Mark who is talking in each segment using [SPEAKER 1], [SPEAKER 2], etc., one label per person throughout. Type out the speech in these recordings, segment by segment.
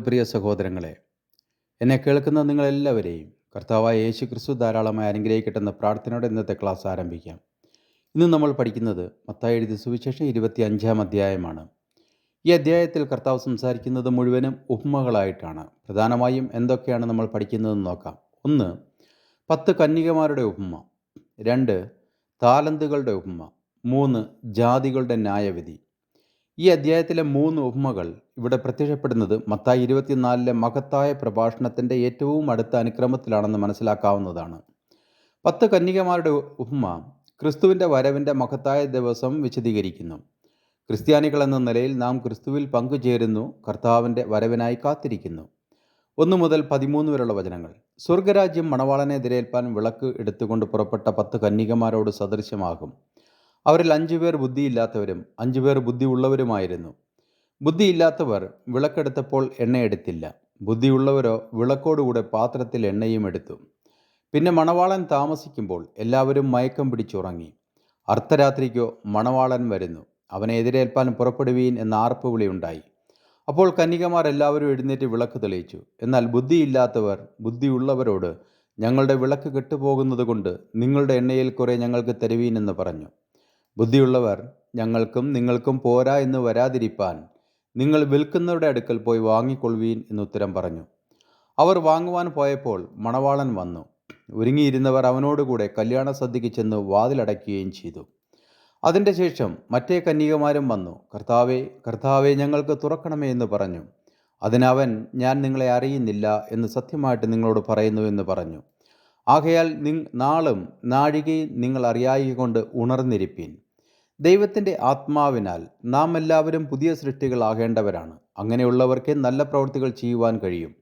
[SPEAKER 1] പ്രിയ സഹോദരങ്ങളെ എന്നെ കേൾക്കുന്ന നിങ്ങളെല്ലാവരെയും കർത്താവായ യേശു ക്രിസ്തു ധാരാളമായി അനുഗ്രഹിക്കട്ടെന്ന പ്രാർത്ഥനയോടെ ഇന്നത്തെ ക്ലാസ് ആരംഭിക്കാം. ഇന്ന് നമ്മൾ പഠിക്കുന്നത് മത്തായി എഴുതി സുവിശേഷം ഇരുപത്തി അഞ്ചാം അധ്യായമാണ്. ഈ അധ്യായത്തിൽ കർത്താവ് സംസാരിക്കുന്നത് മുഴുവനും ഉപമകളായിട്ടാണ്. പ്രധാനമായും എന്തൊക്കെയാണ് നമ്മൾ പഠിക്കുന്നതെന്ന് നോക്കാം. ഒന്ന് പത്ത് കന്യകമാരുടെ ഉപമ. രണ്ട് താലന്തുകളുടെ ഉപമ. മൂന്ന് ജാതികളുടെ ന്യായവിധി. ഈ അധ്യായത്തിലെ മൂന്ന് ഉപമകൾ ഇവിടെ പ്രത്യക്ഷപ്പെടുന്നത് മത്തായി ഇരുപത്തിനാലിലെ മഹത്തായ പ്രഭാഷണത്തിന്റെ ഏറ്റവും അടുത്ത അനുക്രമത്തിലാണെന്ന് മനസ്സിലാക്കാവുന്നതാണ്. പത്ത് കന്യകമാരുടെ ഉപമ ക്രിസ്തുവിന്റെ വരവിന്റെ മഹത്തായ ദിവസം വിശദീകരിക്കുന്നു. ക്രിസ്ത്യാനികൾ എന്ന നിലയിൽ നാം ക്രിസ്തുവിൽ പങ്കുചേരുന്നു കർത്താവിന്റെ വരവിനായി കാത്തിരിക്കുന്നു. ഒന്ന് മുതൽ പതിമൂന്ന് വരെയുള്ള വചനങ്ങൾ. സ്വർഗരാജ്യം മണവാളനെ എതിരേൽപ്പാൻ വിളക്ക് എടുത്തുകൊണ്ട് പുറപ്പെട്ട പത്ത് കന്യകമാരോട് സദൃശ്യമാകും. അവരിൽ അഞ്ചു പേർ ബുദ്ധിയില്ലാത്തവരും അഞ്ചു പേർ ബുദ്ധിയുള്ളവരുമായിരുന്നു. ബുദ്ധിയില്ലാത്തവർ വിളക്കെടുത്തപ്പോൾ എണ്ണയെടുത്തില്ല. ബുദ്ധിയുള്ളവരോ വിളക്കോടുകൂടെ പാത്രത്തിൽ എണ്ണയും എടുത്തു. പിന്നെ മണവാളൻ താമസിക്കുമ്പോൾ എല്ലാവരും മയക്കം പിടിച്ചുറങ്ങി. അർദ്ധരാത്രിക്കോ മണവാളൻ വരുന്നു. അവനെ എതിരേൽപ്പാൻ പുറപ്പെടുവീൻ എന്ന ആർപ്പ് വിളിയുണ്ടായി അപ്പോൾ കന്യകമാർ എല്ലാവരും എഴുന്നേറ്റ് വിളക്ക് തെളിയിച്ചു. എന്നാൽ ബുദ്ധിയില്ലാത്തവർ ബുദ്ധിയുള്ളവരോട് ഞങ്ങളുടെ വിളക്ക് കെട്ടുപോകുന്നത് കൊണ്ട് നിങ്ങളുടെ എണ്ണയിൽ കുറെ ഞങ്ങൾക്ക് തരുവീൻ എന്ന് പറഞ്ഞു. ബുദ്ധിയുള്ളവർ ഞങ്ങൾക്കും നിങ്ങൾക്കും പോരാ എന്ന് വരാതിരിപ്പാൻ നിങ്ങൾ വിൽക്കുന്നവരുടെ അടുക്കൽ പോയി വാങ്ങിക്കൊള്ളുവീൻ എന്ന് ഉത്തരം പറഞ്ഞു. അവർ വാങ്ങുവാൻ പോയപ്പോൾ മണവാളൻ വന്നു. ഒരുങ്ങിയിരുന്നവർ അവനോടുകൂടെ കല്യാണ സദ്യയ്ക്ക് ചെന്ന് വാതിലടയ്ക്കുകയും ചെയ്തു. അതിന്റെ ശേഷം മറ്റേ കന്യകമാരും വന്നു. കർത്താവേ കർത്താവെ ഞങ്ങൾക്ക് തുറക്കണമേ എന്ന് പറഞ്ഞു. അതിനവൻ ഞാൻ നിങ്ങളെ അറിയുന്നില്ല എന്ന് സത്യമായിട്ട് നിങ്ങളോട് പറയുന്നു എന്ന് പറഞ്ഞു. ആകയാൽ നി നാളും നാഴികയും നിങ്ങൾ അറിയായികൊണ്ട് ഉണർന്നിരിപ്പീൻ. ദൈവത്തിന്റെ ആത്മാവിനാൽ നാം എല്ലാവരും പുതിയ സൃഷ്ടികളാകേണ്ടവരാണ്. അങ്ങനെയുള്ളവർക്ക് നല്ല പ്രവൃത്തികൾ ചെയ്യുവാൻ കഴിയും.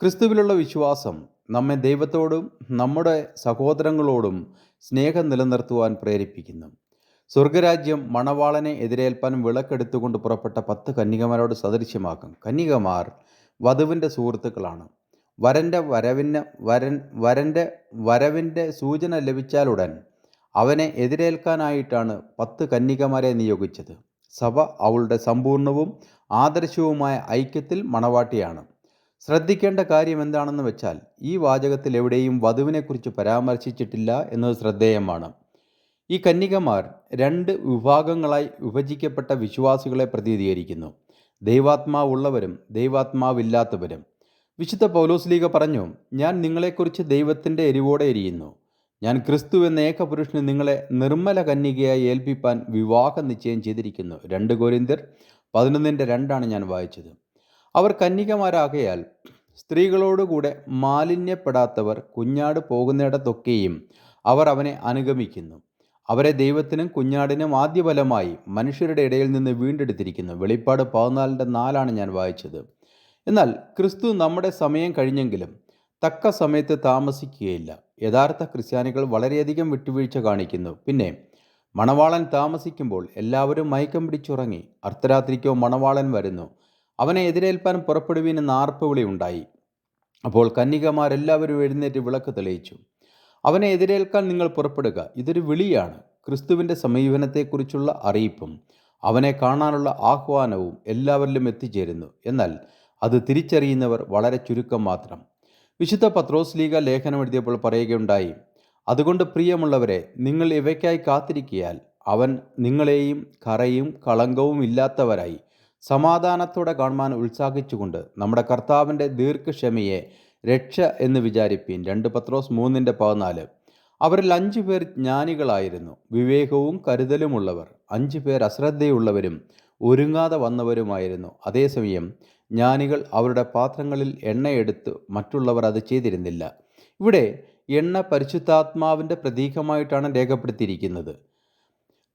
[SPEAKER 1] ക്രിസ്തുവിലുള്ള വിശ്വാസം നമ്മെ ദൈവത്തോടും നമ്മുടെ സഹോദരങ്ങളോടും സ്നേഹം നിലനിർത്തുവാൻ പ്രേരിപ്പിക്കുന്നു. സ്വർഗരാജ്യം മണവാളനെ എതിരേൽപ്പാൻ വിളക്കെടുത്തുകൊണ്ട് പുറപ്പെട്ട പത്ത് കന്യകമാരോട് സദൃശ്യമാക്കും. കന്യകമാർ വധുവിന്റെ സുഹൃത്തുക്കളാണ്. വരന്റെ വരവിന് വരൻ വരന്റെ വരവിന്റെ സൂചന ലഭിച്ചാലുടൻ അവനെ എതിരേൽക്കാനായിട്ടാണ് പത്ത് കന്യകമാരെ നിയോഗിച്ചത്. സഭ അവളുടെ സമ്പൂർണവും ആദർശവുമായ ഐക്യത്തിൽ മണവാട്ടിയാണ്. ശ്രദ്ധിക്കേണ്ട കാര്യം എന്താണെന്ന് വെച്ചാൽ ഈ വാചകത്തിൽ എവിടെയും വധുവിനെക്കുറിച്ച് പരാമർശിച്ചിട്ടില്ല എന്നത് ശ്രദ്ധേയമാണ്. ഈ കന്യകമാർ രണ്ട് വിഭാഗങ്ങളായി വിഭജിക്കപ്പെട്ട വിശ്വാസികളെ പ്രതിനിധീകരിക്കുന്നു. ദൈവാത്മാവുള്ളവരും ദൈവാത്മാവില്ലാത്തവരും. വിശുദ്ധ പൗലോസ്ലീഗ പറഞ്ഞു ഞാൻ നിങ്ങളെക്കുറിച്ച് ദൈവത്തിന്റെ എരിവോടെ എരിയുന്നു. ഞാൻ ക്രിസ്തു എന്ന ഏകപുരുഷന് നിങ്ങളെ നിർമ്മല കന്യകയായി ഏൽപ്പിപ്പാൻ വിവാഹ നിശ്ചയം ചെയ്തിരിക്കുന്നു. രണ്ട് കോരിന്തിർ പതിനൊന്നിന്റെ രണ്ടാണ് ഞാൻ വായിച്ചത്. അവർ കന്യകമാരാകയാൽ സ്ത്രീകളോടുകൂടെ മാലിന്യപ്പെടാത്തവർ കുഞ്ഞാട് പോകുന്നിടത്തൊക്കെയും അവർ അവനെ അനുഗമിക്കുന്നു. അവരെ ദൈവത്തിനും കുഞ്ഞാടിനും ആദ്യഫലമായി മനുഷ്യരുടെ ഇടയിൽ നിന്ന് വീണ്ടെടുത്തിരിക്കുന്നു. വെളിപ്പാട് പതിനാലിന്റെ നാലാണ് ഞാൻ വായിച്ചത്. എന്നാൽ ക്രിസ്തു നമ്മുടെ സമയം കഴിഞ്ഞെങ്കിലും തക്ക സമയത്ത് താമസിക്കുകയില്ല. യഥാർത്ഥ ക്രിസ്ത്യാനികൾ വളരെയധികം വിട്ടുവീഴ്ച കാണിക്കുന്നു. പിന്നെ മണവാളൻ താമസിക്കുമ്പോൾ എല്ലാവരും മയക്കം പിടിച്ചുറങ്ങി. അർദ്ധരാത്രിക്കോ മണവാളൻ വരുന്നു. അവനെ എതിരേൽപ്പാൻ പുറപ്പെടുവീൻ എന്ന ആർപ്പുവിളി ഉണ്ടായി. അപ്പോൾ കന്യകമാരെല്ലാവരും എഴുന്നേറ്റ് വിളക്ക് തെളിയിച്ചു. അവനെ എതിരേൽക്കാൻ നിങ്ങൾ പുറപ്പെടുക. ഇതൊരു വിളിയാണ്. ക്രിസ്തുവിന്റെ സമീപനത്തെക്കുറിച്ചുള്ള അറിയിപ്പും അവനെ കാണാനുള്ള ആഹ്വാനവും എല്ലാവരിലും എത്തിച്ചേരുന്നു. എന്നാൽ അത് തിരിച്ചറിയുന്നവർ വളരെ ചുരുക്കം മാത്രം. വിശുദ്ധ പത്രോസ് ലീഗ ലേഖനം എഴുതിയപ്പോൾ പറയുകയുണ്ടായി അതുകൊണ്ട് പ്രിയമുള്ളവരെ നിങ്ങൾ ഇവയ്ക്കായി കാത്തിരിക്കിയാൽ അവൻ നിങ്ങളെയും കറയും കളങ്കവും ഇല്ലാത്തവരായി സമാധാനത്തോടെ കാണുവാൻ ഉത്സാഹിച്ചുകൊണ്ട് നമ്മുടെ കർത്താവിന്റെ ദീർഘക്ഷമയെ രക്ഷ എന്ന് വിചാരിപ്പീൻ രണ്ട് പത്രോസ് മൂന്നിന്റെ പതിനാല്. അവരിൽ അഞ്ചു പേർ ജ്ഞാനികളായിരുന്നു വിവേകവും കരുതലുമുള്ളവർ. അഞ്ചു പേർ അശ്രദ്ധയുള്ളവരും ഒരുങ്ങാതെ വന്നവരുമായിരുന്നു. അതേസമയം ജ്ഞാനികൾ അവരുടെ പാത്രങ്ങളിൽ എണ്ണയെടുത്ത് മറ്റുള്ളവർ അത് ചെയ്തിരുന്നില്ല. ഇവിടെ എണ്ണ പരിശുദ്ധാത്മാവിന്റെ പ്രതീകമായിട്ടാണ് രേഖപ്പെടുത്തിയിരിക്കുന്നത്.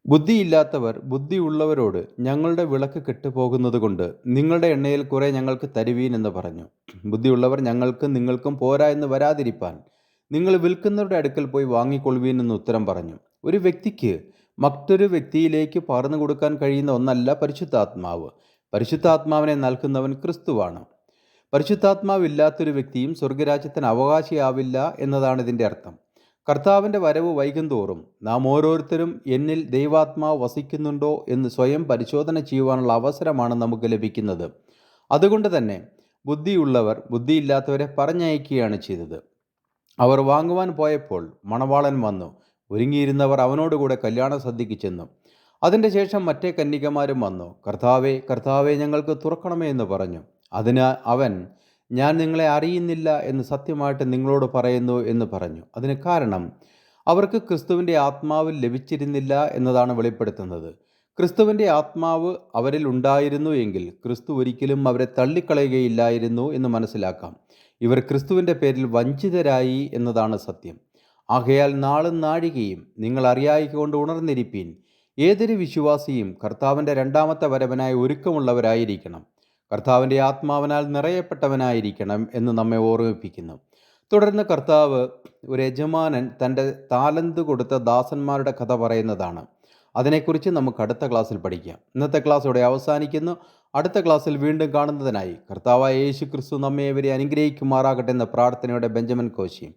[SPEAKER 1] ബുദ്ധിയില്ലാത്തവർ ബുദ്ധിയുള്ളവരോട് ഞങ്ങളുടെ വിളക്ക് കെട്ടുപോകുന്നത് കൊണ്ട് നിങ്ങളുടെ എണ്ണയിൽ കുറേ ഞങ്ങൾക്ക് തരുവീൻ എന്ന് പറഞ്ഞു. ബുദ്ധിയുള്ളവർ ഞങ്ങൾക്കും നിങ്ങൾക്കും പോരാ എന്ന് വരാതിരിപ്പാൻ നിങ്ങൾ വിൽക്കുന്നവരുടെ അടുക്കൽ പോയി വാങ്ങിക്കൊള്ളുവീൻ എന്ന് ഉത്തരം പറഞ്ഞു. ഒരു വ്യക്തിക്ക് മറ്റൊരു വ്യക്തിയിലേക്ക് പകർന്നു കൊടുക്കാൻ കഴിയുന്ന ഒന്നല്ല പരിശുദ്ധാത്മാവ്. പരിശുദ്ധാത്മാവിനെ നൽകുന്നവൻ ക്രിസ്തുവാണ്. പരിശുദ്ധാത്മാവില്ലാത്തൊരു വ്യക്തിയും സ്വർഗരാജ്യത്തിന് അവകാശിയാവില്ല എന്നതാണ് ഇതിന്റെ അർത്ഥം. കർത്താവിന്റെ വരവ് വൈകുന്തോറും നാം ഓരോരുത്തരും എന്നിൽ ദൈവാത്മാവ് വസിക്കുന്നുണ്ടോ എന്ന് സ്വയം പരിശോധന ചെയ്യുവാനുള്ള അവസരമാണ് നമുക്ക് ലഭിക്കുന്നത്. അതുകൊണ്ട് തന്നെ ബുദ്ധിയുള്ളവർ ബുദ്ധിയില്ലാത്തവരെ പറഞ്ഞയക്കുകയാണ് ചെയ്തത്. അവർ വാങ്ങുവാൻ പോയപ്പോൾ മണവാളൻ വന്നു. ഒരുങ്ങിയിരുന്നവർ അവനോടുകൂടെ കല്യാണ സദ്യക്ക് ചെന്നു. അതിന്റെ ശേഷം മറ്റേ കന്യകമാരും വന്നു. കർത്താവേ കർത്താവെ ഞങ്ങൾക്ക് തുറക്കണമേ എന്ന് പറഞ്ഞു. അതിന് അവൻ ഞാൻ നിങ്ങളെ അറിയുന്നില്ല എന്ന് സത്യമായിട്ട് നിങ്ങളോട് പറയുന്നു എന്ന് പറഞ്ഞു. അതിന് കാരണം അവർക്ക് ക്രിസ്തുവിന്റെ ആത്മാവ് ലഭിച്ചിരുന്നില്ല എന്നതാണ് വെളിപ്പെടുത്തുന്നത്. ക്രിസ്തുവിന്റെ ആത്മാവ് അവരിൽ ഉണ്ടായിരുന്നു എങ്കിൽ ക്രിസ്തു ഒരിക്കലും അവരെ തള്ളിക്കളയുകയില്ലായിരുന്നു എന്ന് മനസ്സിലാക്കാം. ഇവർ ക്രിസ്തുവിന്റെ പേരിൽ വഞ്ചിതരായി എന്നതാണ് സത്യം. ആകയാൽ നാളും നാഴികയും നിങ്ങൾ അറിയായിക്കൊണ്ട് ഉണർന്നിരിപ്പീൻ. ഏതൊരു വിശ്വാസിയും കർത്താവിന്റെ രണ്ടാമത്തെ വരവനായി ഒരുക്കമുള്ളവരായിരിക്കണം. കർത്താവിന്റെ ആത്മാവിനാൽ നിറയപ്പെട്ടവനായിരിക്കണം എന്ന് നമ്മെ ഓർമ്മിപ്പിക്കുന്നു. തുടർന്ന് കർത്താവ് ഒരു യജമാനൻ തന്റെ താലന്ത് കൊടുത്ത ദാസന്മാരുടെ കഥ പറയുന്നതാണ്. അതിനെക്കുറിച്ച് നമുക്ക് അടുത്ത ക്ലാസ്സിൽ പഠിക്കാം. ഇന്നത്തെ ക്ലാസ് ഇവിടെ അവസാനിക്കുന്നു. അടുത്ത ക്ലാസ്സിൽ വീണ്ടും കാണുന്നതിനായി കർത്താവായ യേശു ക്രിസ്തു നമ്മെ ഇവരെ അനുഗ്രഹിക്കുമാറാകട്ടെ എന്ന പ്രാർത്ഥനയുടെ ബെഞ്ചമിൻ കോശി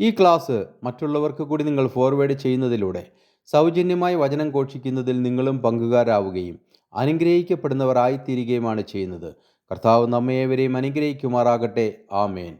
[SPEAKER 1] ഈ ക്ലാസ് മറ്റുള്ളവർക്ക് കൂടി നിങ്ങൾ ഫോർവേഡ് ചെയ്യുന്നതിലൂടെ സൗജന്യമായി വചനം ഘോഷിക്കുന്നതിൽ നിങ്ങളും പങ്കുകാരാവുകയും അനുഗ്രഹിക്കപ്പെടുന്നവരായിത്തീരുകയുമാണ് ചെയ്യുന്നത്. കർത്താവ് നമ്മയേവരെയും അനുഗ്രഹിക്കുമാറാകട്ടെ. ആമേൻ.